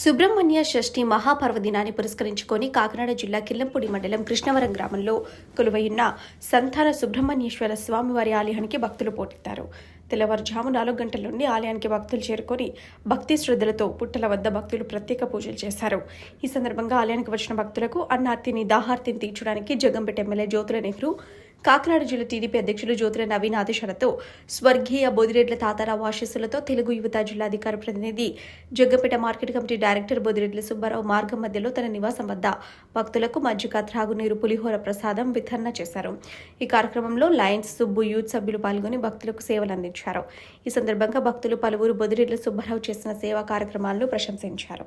సుబ్రహ్మణ్య షష్ఠి మహాపర్వదినాన్ని పురస్కరించుకొని కాకినాడ జిల్లా కిల్లంపూడి మండలం కృష్ణవరం గ్రామంలో కొలువైయున్న సంతాన సుబ్రహ్మణ్యేశ్వర స్వామివారి ఆలయానికి భక్తులు పోటెత్తారు. తెల్లవారుజాము నాలుగు గంటల నుండి ఆలయానికి భక్తులు చేరుకొని భక్తి శ్రద్ధలతో పుట్టల వద్ద భక్తులు ప్రత్యేక పూజలు చేశారు. ఈ సందర్భంగా ఆలయానికి వచ్చిన భక్తులకు అన్నార్తిని దాహార్తిని తీర్చడానికి జగంపేట ఎమ్మెల్యే జ్యోతుల నెహ్రూ కాకినాడ జిల్లా టీడీపీ అధ్యక్షులు జ్యోతుల నవీన్ ఆదేశాలతో స్వర్గీయ బోదిరెడ్ల తాతారావు ఆశీస్సులతో తెలుగు యువత జిల్లాధికార ప్రతినిధి Jaggampeta market committee director Bodireddla Subbarao మార్గం మధ్యలో తన నివాసం వద్ద భక్తులకు మజ్జిగ త్రాగునీరు పులిహోర ప్రసాదం వితరణ చేశారు. ఈ కార్యక్రమంలో లయన్స్ సుబ్బు యూత్ సభ్యులు పాల్గొని భక్తులకు సేవలు అందించారు. ఈ సందర్భంగా భక్తులు పలువురు బొదిరెడ్ల సుబ్బారావు చేసిన సేవా కార్యక్రమాలను ప్రశంసించారు.